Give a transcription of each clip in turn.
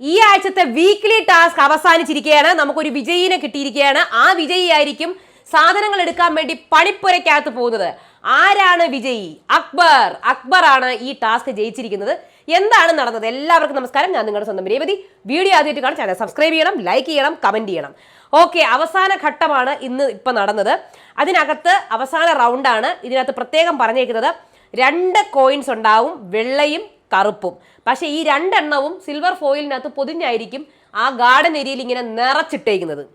ഈ ആഴ്ചത്തെ weekly task അവസാനിച്ചിരിക്കുകയാണ്. നമുക്കൊരു വിജയിനെ കിട്ടിയിരിക്കുകയാണ്. ആ വിജയി ആയിരിക്കും സാധനങ്ങൾ എടുക്കാൻ വേണ്ടി പണിപ്പുരയ്ക്കകത്ത് പോകുന്നത്. ആരാണ് വിജയി? അക്ബർ. അക്ബർ ആണ് ഈ ടാസ്ക് ജയിച്ചിരിക്കുന്നത്. എന്താണ് നടന്നത്? എല്ലാവർക്കും നമസ്കാരം. ഞാൻ നിങ്ങളുടെ സ്വന്തം രേവതി. വീഡിയോ ആദ്യമായിട്ട് കാണാൻ ചാനൽ സബ്സ്ക്രൈബ് ചെയ്യണം ലൈക്ക് ചെയ്യണം കമന്റ് ചെയ്യണം. ഓക്കെ അവസാന ഘട്ടമാണ് ഇന്ന് ഇപ്പൊ നടന്നത്. അതിനകത്ത് അവസാന റൗണ്ടാണ് ഇതിനകത്ത് പ്രത്യേകം പറഞ്ഞേക്കുന്നത് രണ്ട് കോയിൻസ് ഉണ്ടാവും വെള്ളയും കറുപ്പും. പക്ഷേ ഈ രണ്ടെണ്ണവും സിൽവർ ഫോയിലിനകത്ത് പൊതിഞ്ഞായിരിക്കും ആ ഗാർഡൻ ഏരിയയിൽ ഇങ്ങനെ നിറച്ചിട്ടേക്കുന്നത്.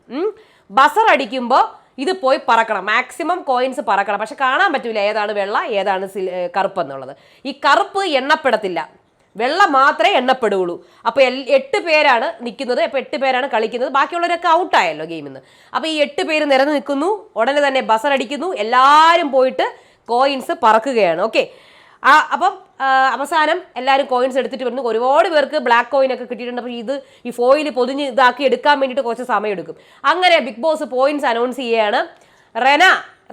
ബസർ അടിക്കുമ്പോൾ ഇത് പോയി പറക്കണം. Maximum coins പറക്കണം. പക്ഷെ കാണാൻ പറ്റില്ല ഏതാണ് വെള്ള ഏതാണ് സിൽ- കറുപ്പ് എന്നുള്ളത്. ഈ കറുപ്പ് എണ്ണപ്പെടത്തില്ല. വെള്ള മാത്രമേ എണ്ണപ്പെടുകയുള്ളൂ. അപ്പോൾ എൽ എട്ട് പേരാണ് നിൽക്കുന്നത്. അപ്പോൾ എട്ട് പേരാണ് കളിക്കുന്നത്. ബാക്കിയുള്ളവരൊക്കെ ഔട്ടായല്ലോ ഗെയിമിൽ നിന്ന് അപ്പോൾ ഈ എട്ട് പേര് നിരന്ന് നിൽക്കുന്നു. ഉടനെ തന്നെ ബസർ അടിക്കുന്നു. എല്ലാവരും പോയിട്ട് കോയിൻസ് പറക്കുകയാണ്. ഓക്കെ ആ അപ്പം അവസാനം എല്ലാവരും കോയിൻസ് എടുത്തിട്ട് വരുന്നു ഒരുപാട് പേർക്ക് ബ്ലാക്ക് കോയിൻ ഒക്കെ കിട്ടിയിട്ടുണ്ട്. അപ്പോൾ ഇത് ഈ ഫോയിൽ പൊതിഞ്ഞ് ഇതാക്കി എടുക്കാൻ വേണ്ടിയിട്ട് കുറച്ച് സമയം എടുക്കും. അങ്ങനെ ബിഗ് ബോസ് പോയിന്റ്സ് അനൗൺസ് ചെയ്യുകയാണ്. റെന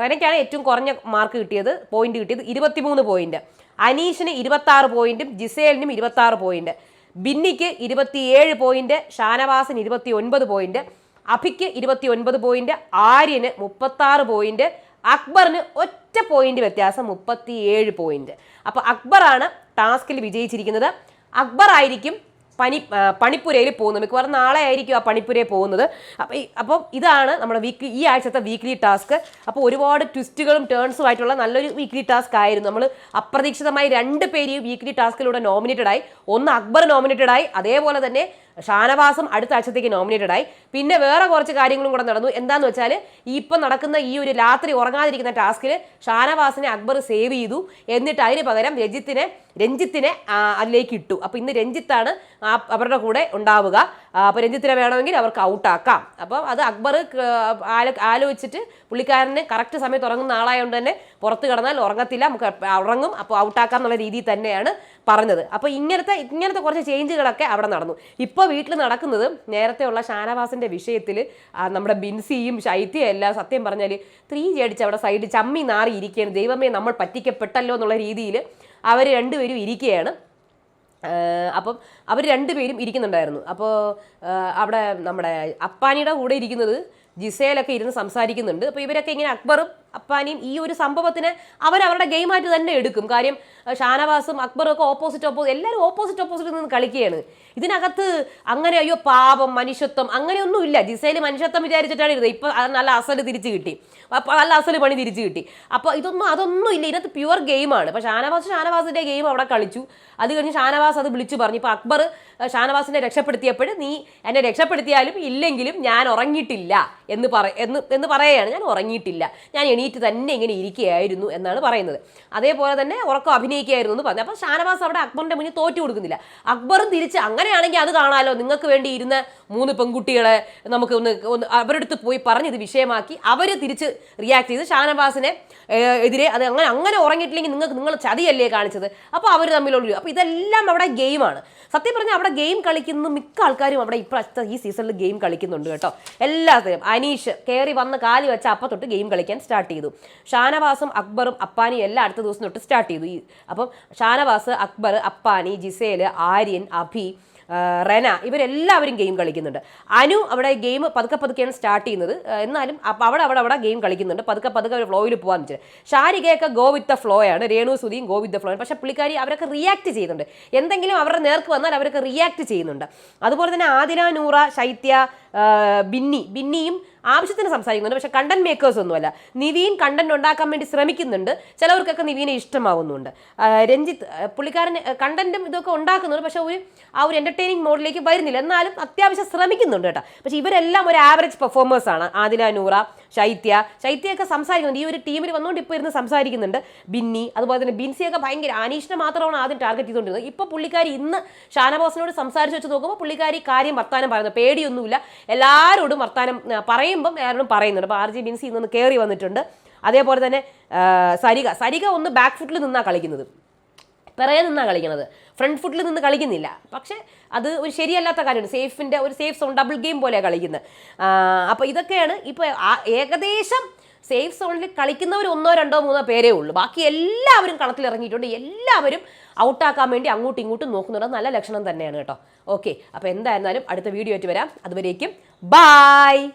റെനയ്ക്കാണ് ഏറ്റവും കുറഞ്ഞ മാർക്ക് കിട്ടിയത് പോയിന്റ് കിട്ടിയത് ഇരുപത്തിമൂന്ന് പോയിന്റ് അനീഷിന് ഇരുപത്തി ആറ് പോയിന്റും ജിസേലിനും ഇരുപത്തി ആറ് പോയിന്റ് ബിന്നിക്ക് ഇരുപത്തിയേഴ് പോയിന്റ് ഷാനവാസിന് ഇരുപത്തി ഒൻപത് പോയിന്റ് അഭിക്ക് ഇരുപത്തി ഒൻപത് പോയിന്റ് ആര്യന് മുപ്പത്തി ആറ് പോയിന്റ് അക്ബറിന് ഒറ്റ പോയിന്റ് വ്യത്യാസം മുപ്പത്തിയേഴ് പോയിന്റ്. അപ്പോൾ അക്ബറാണ് ടാസ്കിൽ വിജയിച്ചിരിക്കുന്നത്. അക്ബർ ആയിരിക്കും പനി പണിപ്പുരയിൽ പോകുന്നത്. മിക്കവാറും നാളെ ആയിരിക്കും ആ പണിപ്പുരയിൽ പോകുന്നത്. അപ്പോൾ അപ്പം ഇതാണ് നമ്മുടെ വീക്ക് ഈ ആഴ്ചത്തെ വീക്ക്ലി ടാസ്ക് അപ്പോൾ ഒരുപാട് ട്വിസ്റ്റുകളും ടേൺസും ആയിട്ടുള്ള നല്ലൊരു വീക്ക്ലി ടാസ്ക് ആയിരുന്നു. നമ്മൾ അപ്രതീക്ഷിതമായി രണ്ട് പേര് ഈ വീക്ക്ലി ടാസ്കിലൂടെ നോമിനേറ്റഡ് ആയി. ഒന്ന് അക്ബർ നോമിനേറ്റഡ് ആയി. അതേപോലെ തന്നെ ഷാനവാസും അടുത്ത ആഴ്ചത്തേക്ക് നോമിനേറ്റഡ് ആയി. പിന്നെ വേറെ കുറച്ച് കാര്യങ്ങളും കൂടെ നടന്നു. എന്താന്ന് വെച്ചാൽ ഇപ്പം നടക്കുന്ന ഈ ഒരു രാത്രി ഉറങ്ങാതിരിക്കുന്ന ടാസ്കിൽ ഷാനവാസിനെ അക്ബർ സേവ് ചെയ്തു. എന്നിട്ട് അതിന് പകരം രഞ്ജിത്തിനെ രഞ്ജിത്തിനെ അതിലേക്ക് ഇട്ടു. അപ്പോൾ ഇന്ന് രഞ്ജിത്താണ് അവരുടെ കൂടെ ഉണ്ടാവുക. അപ്പോൾ രഞ്ജിത്തിനെ വേണമെങ്കിൽ അവർക്ക് ഔട്ടാക്കാം അപ്പോൾ അത് അക്ബർ ആലോ ആലോചിച്ചിട്ട് പുള്ളിക്കാരന് കറക്റ്റ് സമയത്ത് ഉറങ്ങുന്ന ആളായതുകൊണ്ട് തന്നെ പുറത്ത് കിടന്നാൽ ഉറങ്ങത്തില്ല. നമുക്ക് ഉറങ്ങും. അപ്പോൾ ഔട്ടാക്കാം എന്നുള്ള രീതിയിൽ തന്നെയാണ് പറഞ്ഞത്. അപ്പോൾ ഇങ്ങനത്തെ ഇങ്ങനത്തെ കുറച്ച് ചേഞ്ചുകളൊക്കെ അവിടെ നടന്നു. ഇപ്പോൾ വീട്ടിൽ നടക്കുന്നത് നേരത്തെ ഉള്ള ഷാനവാസിന്റെ വിഷയത്തിൽ നമ്മുടെ ബിൻസിയും ശൈത്യയും എല്ലാം സത്യം പറഞ്ഞാൽ ത്രീ അടിച്ച് അവിടെ സൈഡ് ചമ്മി നാറി ഇരിക്കുകയാണ്. ദൈവമേ നമ്മൾ പറ്റിക്കപ്പെട്ടല്ലോ എന്നുള്ള രീതിയിൽ അവർ രണ്ടുപേരും ഇരിക്കുകയാണ്. അപ്പം അവർ രണ്ടുപേരും ഇരിക്കുന്നുണ്ടായിരുന്നു. അപ്പോൾ അവിടെ നമ്മുടെ അപ്പാനിയുടെ കൂടെ ഇരിക്കുന്നത് ജിസേലൊക്കെ ഇരുന്ന് സംസാരിക്കുന്നുണ്ട്. അപ്പോൾ ഇവരൊക്കെ ഇങ്ങനെ അക്ബറും അപ്പാനിയും ഈ ഒരു സംഭവത്തിന് അവരുടെ ഗെയിമായിട്ട് തന്നെ എടുക്കും. കാര്യം ഷാനവാസും അക്ബറും ഒക്കെ ഓപ്പോസിറ്റ് ഓപ്പോസിറ്റ് എല്ലാവരും ഓപ്പോസിറ്റ് ഓപ്പോസിറ്റ് നിന്ന് കളിക്കുകയാണ്. ഇതിനകത്ത് അങ്ങനെ അയ്യോ പാപം മനുഷ്യത്വം അങ്ങനെയൊന്നുമില്ല. ജിസയിൽ മനുഷ്യത്വം വിചാരിച്ചിട്ടാണ് ഇരുന്നത്. ഇപ്പോൾ നല്ല അസൽ തിരിച്ചു കിട്ടി. നല്ല അസൽ പണി തിരിച്ചു കിട്ടി. അപ്പോൾ ഇതൊന്നും അതൊന്നും ഇല്ല. ഇതിനകത്ത് പ്യുവർ ഗെയിമാണ് അപ്പോൾ ഷാനവാസ് ഷാനവാസിന്റെ ഗെയിം അവിടെ കളിച്ചു. അത് കഴിഞ്ഞ് ഷാനവാസ് അത് വിളിച്ചു പറഞ്ഞു. ഇപ്പോൾ അക്ബർ ഷാനവാസിനെ രക്ഷപ്പെടുത്തിയപ്പോൾ നീ എന്നെ രക്ഷപ്പെടുത്തിയാലും ഇല്ലെങ്കിലും ഞാൻ ഉറങ്ങിയിട്ടില്ല എന്ന് പറ എന്ന് എന്ന് പറയുകയാണ്. ഞാൻ ഉറങ്ങിയിട്ടില്ല. ഞാൻ എണീറ്റ് തന്നെ ഇങ്ങനെ ഇരിക്കുകയായിരുന്നു എന്നാണ് പറയുന്നത്. അതേപോലെ തന്നെ ഉറക്കം അഭിനയിക്കുകയായിരുന്നു എന്ന് പറഞ്ഞു. അപ്പോൾ ഷാനവാസ് അവിടെ അക്ബറിന്റെ മുന്നിൽ തോറ്റു കൊടുക്കുന്നില്ല. അക്ബറും തിരിച്ച് അങ്ങനെയാണെങ്കിൽ അത് കാണാമല്ലോ നിങ്ങൾക്ക് വേണ്ടി ഇരുന്ന മൂന്ന് പെൺകുട്ടികളെ നമുക്ക് ഒന്ന് ഒന്ന് അവരുടെ അടുത്ത് പോയി പറഞ്ഞ് ഇത് വിഷയമാക്കി അവർ തിരിച്ച് റിയാക്ട് ചെയ്ത് ഷാനവാസിനെ എതിരെ അത് അങ്ങനെ അങ്ങനെ ഉറങ്ങിയിട്ടില്ലെങ്കിൽ നിങ്ങൾക്ക് നിങ്ങൾ ചതിയല്ലേ കാണിച്ചത്? അപ്പോൾ അവർ തമ്മിലുള്ള അപ്പോൾ ഇതെല്ലാം അവിടെ ഗെയിമാണ് സത്യം പറഞ്ഞാൽ അവിടെ ഗെയിം കളിക്കുന്ന മിക്ക ആൾക്കാരും അവിടെ ഇപ്പോഴത്തെ ഈ സീസണിൽ ഗെയിം കളിക്കുന്നുണ്ട് കേട്ടോ. എല്ലാത്തിനും. അനീഷ് കയറി വന്ന് കാലി വെച്ച അപ്പം തൊട്ട് ഗെയിം കളിക്കാൻ സ്റ്റാർട്ട് ചെയ്തു. ഷാനവാസും അക്ബറും അപ്പാനിയും എല്ലാം അടുത്ത ദിവസം തൊട്ട് സ്റ്റാർട്ട് ചെയ്തു. ഈ അപ്പം ഷാനവാസ് അക്ബർ അപ്പാനി ജിസേൽ ആര്യൻ അഭി റെന ഇവരെല്ലാവരും ഗെയിം കളിക്കുന്നുണ്ട്. അനു അവിടെ ഗെയിം പതുക്കെ പതുക്കെയാണ് സ്റ്റാർട്ട് ചെയ്യുന്നത്. എന്നാലും അവിടെ അവിടെ അവിടെ ഗെയിം കളിക്കുന്നുണ്ട്. പതുക്കെ പതുക്കെ അവർ ഫ്ലോയിൽ പോകാൻ വെച്ചാൽ ഷാരികയൊക്കെ ഗോ വിത്ത് ദ ഫ്ലോ ആണ്. രേണു സുധിയും ഗോ വിത്ത് ദ ഫ്ലോ ആണ്. പക്ഷേ പുള്ളിക്കാരി അവരൊക്കെ റിയാക്ട് ചെയ്യുന്നുണ്ട്. എന്തെങ്കിലും അവരുടെ നേർക്ക് വന്നാൽ അവരൊക്കെ റിയാക്ട് ചെയ്യുന്നുണ്ട്. അതുപോലെ തന്നെ ആതിര നൂറ ശൈത്യ ബിന്നി. ബിന്നിയും ആവശ്യത്തിന് സംസാരിക്കുന്നുണ്ട്. പക്ഷെ കണ്ടന്റ് മേക്കേഴ്സ് ഒന്നുമല്ല. നിവീൻ കണ്ടന്റ് ഉണ്ടാക്കാൻ വേണ്ടി ശ്രമിക്കുന്നുണ്ട്. ചിലവർക്കൊക്കെ നിവീനെ ഇഷ്ടമാവുന്നുണ്ട്. രഞ്ജിത്ത് പുള്ളിക്കാരൻ കണ്ടന്റും ഇതൊക്കെ ഉണ്ടാക്കുന്നുണ്ട്. പക്ഷെ ഒരു ആ ഒരു എന്റർടൈനിങ് മോഡിലേക്ക് വരുന്നില്ല. എന്നാലും അത്യാവശ്യം ശ്രമിക്കുന്നുണ്ട് കേട്ടോ. പക്ഷെ ഇവരെല്ലാം ഒരു ആവറേജ് പെർഫോമേഴ്സ് ആണ്. ആദില നൂറ ശൈത്യ. ശൈത്യയൊക്കെ സംസാരിക്കുന്നുണ്ട്. ഈ ഒരു ടീമിൽ വന്നുകൊണ്ട് ഇപ്പോൾ ഇരുന്ന് സംസാരിക്കുന്നുണ്ട് ബിന്നി. അതുപോലെ തന്നെ ബിൻസിയൊക്കെ ഭയങ്കര അനീഷിനെ മാത്രമാണ് ആദ്യം ടാർഗറ്റ് ചെയ്തുകൊണ്ടിരുന്നത്. ഇപ്പോൾ പുള്ളിക്കാരി ഇന്ന് ഷാനബോസിനോട് സംസാരിച്ച് വെച്ച് നോക്കുമ്പോൾ പുള്ളിക്കാരി കാര്യം വർത്താനം പറയുന്നത് പേടിയൊന്നുമില്ല. എല്ലാവരോടും വർത്താനം പറയുമ്പം എല്ലാവരോടും പറയുന്നുണ്ട്. അപ്പോൾ ആർ ജി ബിൻസി ഇന്നൊന്ന് കയറി വന്നിട്ടുണ്ട്. അതേപോലെ തന്നെ സരിക സരിക ഒന്ന് ബാക്ക് ഫുട്ടിൽ നിന്നാണ് കളിക്കുന്നത്. പിറകെ നിന്നാണ് കളിക്കുന്നത് ഫ്രണ്ട് ഫുട്ടിൽ നിന്ന് കളിക്കുന്നില്ല. പക്ഷേ അത് ഒരു ശരിയല്ലാത്ത കാര്യമാണ്. സേഫിന്റെ ഒരു സേഫ് സോൺ ഡബിൾ ഗെയിം പോലെയാണ് കളിക്കുന്നത്. അപ്പോൾ ഇതൊക്കെയാണ് ഇപ്പോൾ ഏകദേശം സേഫ് സോണിൽ കളിക്കുന്നവർ ഒന്നോ രണ്ടോ മൂന്നോ പേരേ ഉള്ളൂ. ബാക്കി എല്ലാവരും കളത്തിൽ ഇറങ്ങിയിട്ടുണ്ട് എല്ലാവരും ഔട്ടാക്കാൻ വേണ്ടി അങ്ങോട്ടും ഇങ്ങോട്ടും നോക്കുന്നുണ്ട്. നല്ല ലക്ഷണം തന്നെയാണ് കേട്ടോ. ഓക്കെ. അപ്പോൾ എന്തായിരുന്നാലും അടുത്ത വീഡിയോ ആയിട്ട് വരാം. അതുവരേക്കും ബായ്